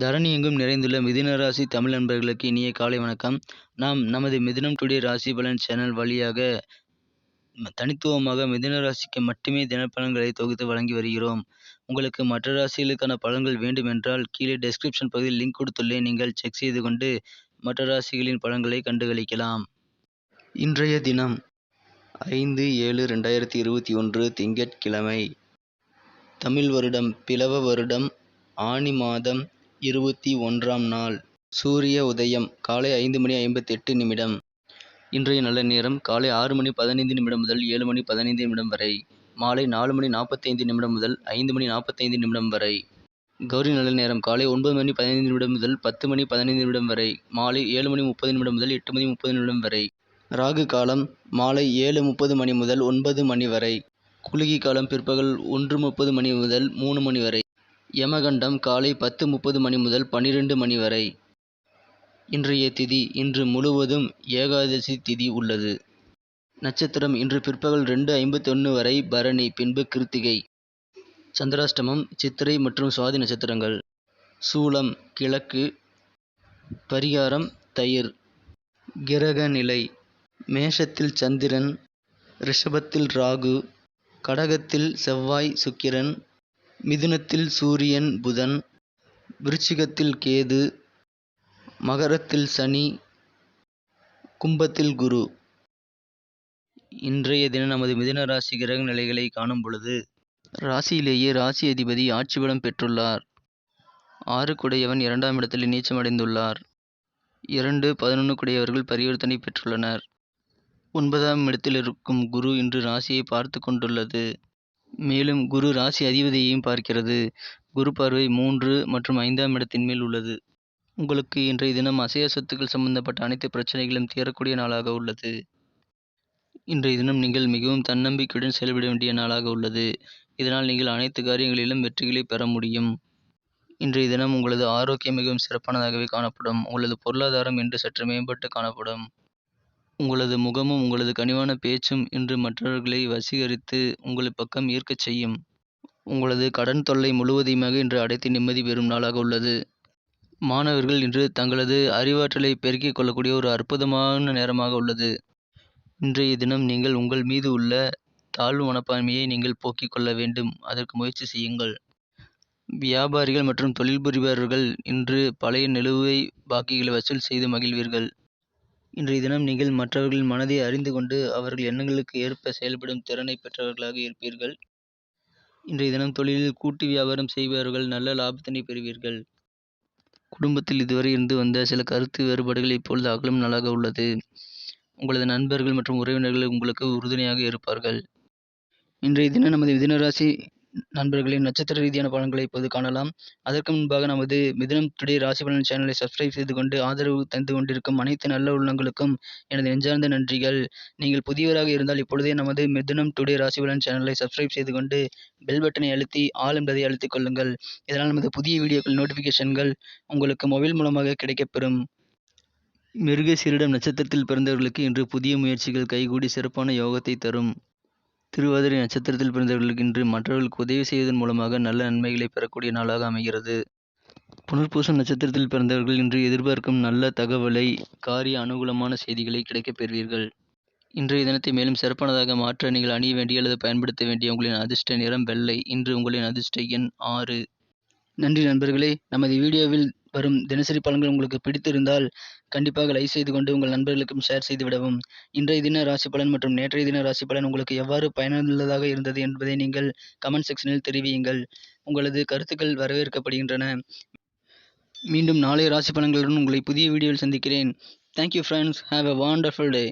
தரணி எங்கும் நிறைந்துள்ள மிதுன ராசி தமிழ் நண்பர்களுக்கு இனிய காலை வணக்கம். நாம் நமது மிதுனம் டுடே ராசி பலன் சேனல் வழியாக தனித்துவமாக மிதுன ராசிக்கு மட்டுமே தினப்பலன்களை தொகுத்து வழங்கி வருகிறோம். உங்களுக்கு மற்ற ராசிகளுக்கான பலன்கள் வேண்டுமென்றால் கீழே டெஸ்கிரிப்ஷன் பகுதியில் லிங்க் கொடுத்துள்ளேன். நீங்கள் செக் செய்து கொண்டு மற்ற ராசிகளின் பலன்களை கண்டுகளிக்கலாம். இன்றைய தினம் ஐந்து ஏழு ரெண்டாயிரத்தி இருபத்தி ஒன்று திங்கட்கிழமை. தமிழ் வருடம் பிளவ வருடம் ஆனி மாதம் இருபத்தி ஒன்றாம் நாள் சூரிய உதயம் காலை ஐந்து மணி ஐம்பத்தெட்டு நிமிடம். இன்றைய நல்ல நேரம் காலை ஆறு மணி பதினைந்து நிமிடம் முதல் ஏழு மணி பதினைந்து நிமிடம் வரை மாலை நாலு மணி நாற்பத்தைந்து நிமிடம் முதல் ஐந்து மணி நாற்பத்தைந்து நிமிடம் வரை. கௌரி நல்ல நேரம் காலை ஒன்பது மணி பதினைந்து நிமிடம் முதல் பத்து மணி பதினைந்து நிமிடம் வரை மாலை ஏழு மணி முப்பது நிமிடம் முதல் எட்டு மணி முப்பது நிமிடம் வரை. ராகு காலம் மாலை ஏழு முப்பது மணி முதல் ஒன்பது மணி வரை. குளிகை காலம் பிற்பகல் ஒன்று முப்பது மணி முதல் மூணு மணி வரை. யமகண்டம் காலை பத்து முப்பது மணி முதல் பன்னிரெண்டு மணி வரை. இன்றைய திதி இன்று முழுவதும் ஏகாதசி திதி உள்ளது. நட்சத்திரம் இன்று பிற்பகல் ரெண்டு ஐம்பத்தொன்று வரை பரணி பின்பு கிருத்திகை. சந்திராஷ்டமம் சித்திரை மற்றும் சுவாதி நட்சத்திரங்கள். சூலம் கிழக்கு. பரிகாரம் தயிர். கிரக நிலை மேஷத்தில் சந்திரன் ரிஷபத்தில் ராகு. கடகத்தில் செவ்வாய் சுக்கிரன். மிதுனத்தில் சூரியன் புதன் விருச்சிகத்தில் கேது மகரத்தில் சனி கும்பத்தில் குரு. இன்றைய தினம் நமது மிதுன ராசி கிரக நிலைகளை காணும் பொழுது ராசியிலேயே ராசி அதிபதி ஆட்சி பலம் பெற்றுள்ளார். ஆறு குடையவன் இரண்டாம் இடத்தில் நீச்சமடைந்துள்ளார் இரண்டு பதினொன்று குடையவர்கள் பரிவர்த்தனை பெற்றுள்ளனர். ஒன்பதாம் இடத்தில் இருக்கும் குரு இன்று ராசியை பார்த்து கொண்டுள்ளது. மேலும் குரு ராசி அதிபதியையும் பார்க்கிறது. குரு பார்வை மூன்று மற்றும் ஐந்தாம் இடத்தின் மேல் உள்ளது. உங்களுக்கு இன்றைய தினம் அசைய சொத்துக்கள் சம்பந்தப்பட்ட அனைத்து பிரச்சனைகளும் தீரக்கூடிய நாளாக உள்ளது. இன்றைய தினம் நீங்கள் மிகவும் தன்னம்பிக்கையுடன் செயல்பட வேண்டிய நாளாக உள்ளது. இதனால் நீங்கள் அனைத்து காரியங்களிலும் வெற்றிகளை பெற முடியும். இன்றைய தினம் உங்களது ஆரோக்கியம் மிகவும் சிறப்பானதாகவே காணப்படும். உங்களது பொருளாதாரம் இன்று சற்று மேம்பட்டு காணப்படும். உங்களது முகமும் உங்களது கனிவான பேச்சும் இன்று மற்றவர்களை வசீகரித்து உங்கள் பக்கம் ஈர்க்கச் செய்யும். உங்களது கடன் தொல்லை முழுவதையுமாக இன்று அடைத்து நிம்மதி பெறும் நாளாக உள்ளது. மாணவர்கள் இன்று தங்களது அறிவாற்றலை பெருக்கிக் கொள்ளக்கூடிய ஒரு அற்புதமான நேரமாக உள்ளது. இன்றைய தினம் நீங்கள் உங்கள் மீது உள்ள தாழ்வு மனப்பான்மையை நீங்கள் போக்கிக் கொள்ள வேண்டும். அதற்கு முயற்சி செய்யுங்கள். வியாபாரிகள் மற்றும் தொழில் புரிபவர்கள் இன்று பழைய நிலுவை பாக்கிகளை வசூல் செய்து மகிழ்வீர்கள். இன்றைய தினம் நீங்கள் மற்றவர்களின் மனதை அறிந்து கொண்டு அவர்கள் எண்ணங்களுக்கு ஏற்ப செயல்படும் திறனை பெற்றவர்களாக இருப்பீர்கள். இன்றைய தினம் தொழிலில் கூட்டு வியாபாரம் செய்பவர்கள் நல்ல லாபத்தினை பெறுவீர்கள். குடும்பத்தில் இதுவரை இருந்து வந்த சில கருத்து வேறுபாடுகள் இப்பொழுது அகலும் நாளாக உள்ளது. உங்களது நண்பர்கள் மற்றும் உறவினர்கள் உங்களுக்கு உறுதுணையாக இருப்பார்கள். இன்றைய தினம் நமது மிதுனராசி நண்பர்களின் நட்சத்திர ரீதியான பலன்களை இப்போது காணலாம். அதற்கு முன்பாக நமது மிதனம் டுடே ராசி பலன் சேனலை சப்ஸ்கிரைப் செய்து கொண்டு ஆதரவு தந்து கொண்டிருக்கும் அனைத்து நல்ல உள்ளங்களுக்கும் எனது நெஞ்சார்ந்த நன்றிகள். நீங்கள் புதியவராக இருந்தால் இப்பொழுதே நமது மிதுனம் டுடே ராசி பலன் சேனலை சப்ஸ்கிரைப் செய்து கொண்டு பெல் பட்டனை அழுத்தி ஆல் என்பதை அழுத்திக் கொள்ளுங்கள். இதனால் நமது புதிய வீடியோக்கள் நோட்டிஃபிகேஷன்கள் உங்களுக்கு மொபைல் மூலமாக கிடைக்கப்பெறும். மிருகசீரிடம் நட்சத்திரத்தில் பிறந்தவர்களுக்கு இன்று புதிய முயற்சிகள் கைகூடி சிறப்பான யோகத்தை தரும். திருவாதிரை நட்சத்திரத்தில் பிறந்தவர்களுக்கு இன்று மற்றவர்களுக்கு உதவி செய்வதன் மூலமாக நல்ல நன்மைகளை பெறக்கூடிய நாளாக அமைகிறது. புனர்பூசம் நட்சத்திரத்தில் பிறந்தவர்கள் இன்று எதிர்பார்க்கும் நல்ல தகவலை காரிய அனுகூலமான செய்திகளை கிடைக்கப் பெறுவீர்கள். இன்றைய தினத்தை மேலும் சிறப்பானதாக மாற்ற நீங்கள் அணிய வேண்டிய அல்லது பயன்படுத்த வேண்டிய உங்களின் அதிர்ஷ்ட நிறம் வெள்ளை. இன்று உங்களின் அதிர்ஷ்ட எண் ஆறு. நன்றி நண்பர்களே. நமது வீடியோவில் வரும். தினசரி பலன்கள் உங்களுக்கு பிடித்திருந்தால் கண்டிப்பாக லைக் செய்து கொண்டு உங்கள் நண்பர்களுக்கும் ஷேர் செய்து விடவும். இன்றைய தின ராசி பலன் மற்றும் நேற்றைய தின ராசி பலன் உங்களுக்கு எவ்வாறு பயனுள்ளதாக இருந்தது என்பதை நீங்கள் கமெண்ட் செக்ஷனில் தெரிவியுங்கள். உங்களது கருத்துக்கள் வரவேற்கப்படுகின்றன. மீண்டும் நாளைய ராசி பலன்களுடன் உங்களை புதிய வீடியோவில் சந்திக்கிறேன். Thank you friends have a wonderful day